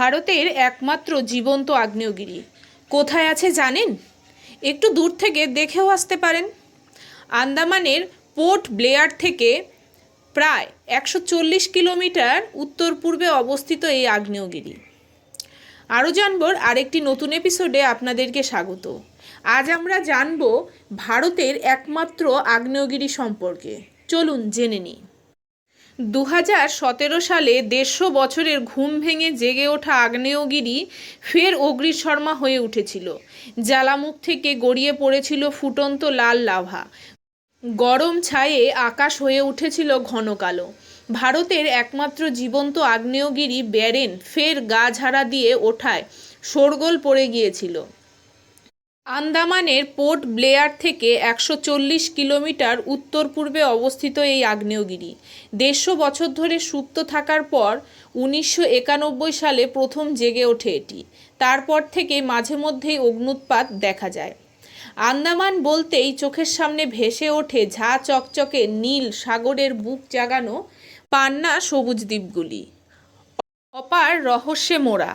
ভারতের একমাত্র জীবন্ত আগ্নেয়গিরি। কোথায় আছে জানেন? একটু দূর থেকে দেখেও আসতে পারেন। আন্দামানের পোর্ট ব্লেয়ার থেকে প্রায় একশো চল্লিশ কিলোমিটার উত্তর পূর্বে অবস্থিত এই আগ্নেয়গিরি। আরও জানবর আরেকটি নতুন এপিসোডে আপনাদেরকে স্বাগত। আজ আমরা জানব ভারতের একমাত্র আগ্নেয়গিরি সম্পর্কে। চলুন জেনে নিই। দু হাজার সতেরো সালে দেড়শো বছরের ঘুম ভেঙে জেগে ওঠা আগ্নেয়গিরি ফের অগ্নিশর্মা হয়ে উঠেছিল। জ্বালামুখ থেকে গড়িয়ে পড়েছিল ফুটন্ত লাল লাভা। গরম ছায়ে আকাশ হয়ে উঠেছিল ঘন কালো। ভারতের একমাত্র জীবন্ত আগ্নেয়গিরি ব্যারেন ফের গা ঝাড়া দিয়ে ওঠায় শোরগোল পড়ে গিয়েছিল। আন্দামানের পোর্ট ব্লেয়ার থেকে একশো চল্লিশ কিলোমিটার উত্তর পূর্বে অবস্থিত এই আগ্নেয়গিরি। দেড়শো বছর ধরে সুপ্ত থাকার পর উনিশশো একানব্বই সালে প্রথম জেগে ওঠে এটি। তারপর থেকে মাঝে মধ্যেই অগ্নুৎপাত দেখা যায়। আন্দামান বলতেই চোখের সামনে ভেসে ওঠে ঝা চকচকে নীল সাগরের বুক জাগানো পান্না সবুজ দ্বীপগুলি। অপার রহস্যে মোড়া।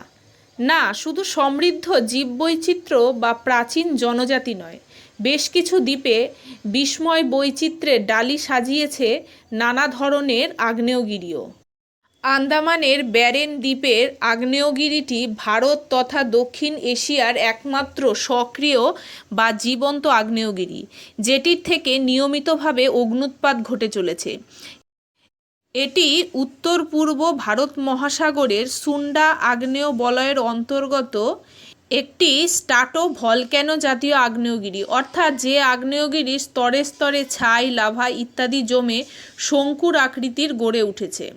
না, শুধু সমৃদ্ধ জীববৈচিত্র্য বা প্রাচীন জনজাতি নয়, বেশ কিছু দ্বীপে বিস্ময় বৈচিত্র্যের ডালি সাজিয়েছে নানা ধরনের আগ্নেয়গিরিও। আন্দামানের ব্যারেন দ্বীপের আগ্নেয়গিরিটি ভারত তথা দক্ষিণ এশিয়ার একমাত্র সক্রিয় বা জীবন্ত আগ্নেয়গিরি, যেটির থেকে নিয়মিতভাবে অগ্নুৎপাত ঘটে চলেছে। এটি উত্তর পূর্ব ভারত মহাসাগরের সুন্ডা আগ্নেয় বলয়ের অন্তর্গত একটি স্টাটো ভলক্যানো জাতীয় আগ্নেয়গিরি। অর্থাৎ যে আগ্নেয়গিরি স্তরে স্তরে ছাই, লাভা ইত্যাদি জমে শঙ্কুর আকৃতির গড়ে উঠেছে।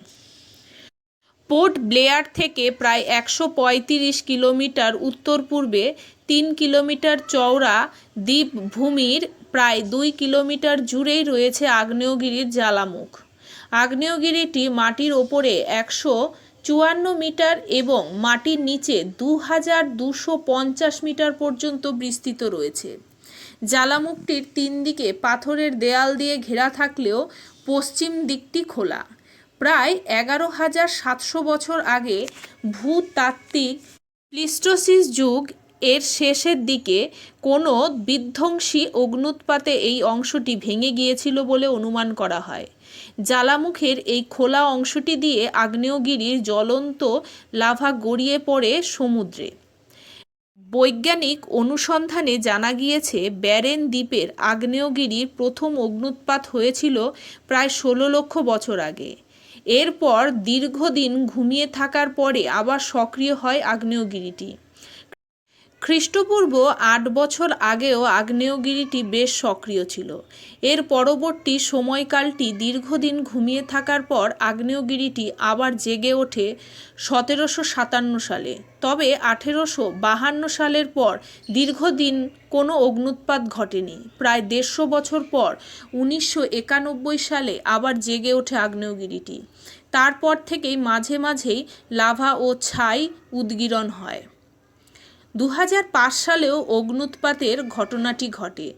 পোর্ট ব্লেয়ার থেকে প্রায় একশো পঁয়ত্রিশ কিলোমিটার উত্তর পূর্বে, তিন কিলোমিটার চওড়া দ্বীপভূমির প্রায় দুই কিলোমিটার জুড়েই রয়েছে আগ্নেয়গিরির জ্বালামুখ। আগ্নেয়গিরিটি মাটির ওপরে একশো চুয়ান্ন মিটার এবং মাটির নিচে দু হাজার দুশো পঞ্চাশ মিটার পর্যন্ত বিস্তৃত রয়েছে। জ্বালামুখটির তিন দিকে পাথরের দেয়াল দিয়ে ঘেরা থাকলেও পশ্চিম দিকটি খোলা। প্রায় এগারো হাজার সাতশো বছর আগে ভূতাত্ত্বিক প্লিস্টোসিস যুগ এর শেষের দিকে কোনো বিধ্বংসী অগ্নুৎপাতে এই অংশটি ভেঙে গিয়েছিল বলে অনুমান করা হয়। জ্বালামুখের এই খোলা অংশটি দিয়ে আগ্নেয়গিরির জ্বলন্ত লাভা গড়িয়ে পড়ে সমুদ্রে। বৈজ্ঞানিক অনুসন্ধানে জানা গিয়েছে, ব্যারেন দ্বীপের আগ্নেয়গিরির প্রথম অগ্নুৎপাত হয়েছিল প্রায় ষোলো লক্ষ বছর আগে। এরপর দীর্ঘদিন ঘুমিয়ে থাকার পরে আবার সক্রিয় হয় আগ্নেয়গিরিটি। খ্রিস্টপূর্ব আট বছর আগেও আগ্নেয়গিরিটি বেশ সক্রিয় ছিল। এর পরবর্তী সময়কালটি দীর্ঘদিন ঘুমিয়ে থাকার পর আগ্নেয়গিরিটি আবার জেগে ওঠে সতেরোশো সাতান্ন সালে। তবে আঠেরোশো বাহান্ন সালের পর দীর্ঘদিন কোনো অগ্নুৎপাত ঘটেনি। প্রায় দেড়শো বছর পর উনিশশো একানব্বই সালে আবার জেগে ওঠে আগ্নেয়গিরিটি। তারপর থেকেই মাঝে মাঝেই লাভা ও ছাই উদ্গীরণ হয়। দু হাজার পাঁচ সালেও অগ্নুৎপাতের ঘটনাটি ঘটে।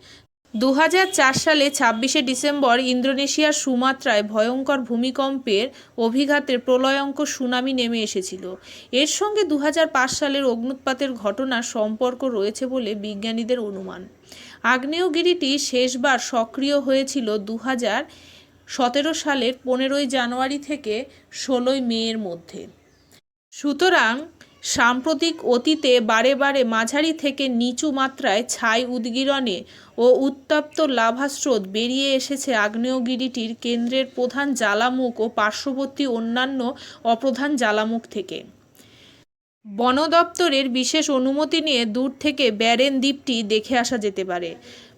দু হাজার চার সালে ছাব্বিশে ডিসেম্বর ইন্দোনেশিয়ার সুমাত্রায় ভয়ঙ্কর ভূমিকম্পের অভিঘাতে প্রলয়ঙ্ক সুনামি নেমে এসেছিল। এর সঙ্গে দু হাজার পাঁচ সালের অগ্নুৎপাতের ঘটনার সম্পর্ক রয়েছে বলে বিজ্ঞানীদের অনুমান। আগ্নেয়গিরিটি শেষবার সক্রিয় হয়েছিল দু সতেরো সালের পনেরোই জানুয়ারি থেকে ষোলোই মেয়ের মধ্যে। সুতরাং সাম্প্রতিক অতীতে বারে বারে মাঝারি থেকে নিচু মাত্রায় ছাই উদ্গীরণে ও উত্তপ্ত লাভাস্রোত বেরিয়ে এসেছে আগ্নেয়গিরিটির কেন্দ্রের প্রধান জ্বালামুখ ও পার্শ্ববর্তী অন্যান্য অপ্রধান জ্বালামুখ থেকে। বন দপ্তরের বিশেষ অনুমতি নিয়ে দূর থেকে ব্যারেন দ্বীপটি দেখে আসা যেতে পারে।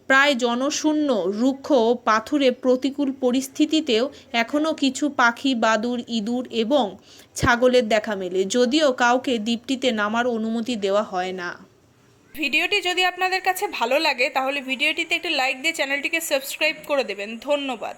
প্রায় জনশূন্য রুক্ষ ও পাথুরে প্রতিকূল পরিস্থিতিতেও এখনও কিছু পাখি, বাদুর, ইঁদুর এবং ছাগলের দেখা মেলে। যদিও কাউকে দ্বীপটিতে নামার অনুমতি দেওয়া হয় না। ভিডিওটি যদি আপনাদের কাছে ভালো লাগে, তাহলে ভিডিওটিতে একটি লাইক দিয়ে চ্যানেলটিকে সাবস্ক্রাইব করে দেবেন। ধন্যবাদ।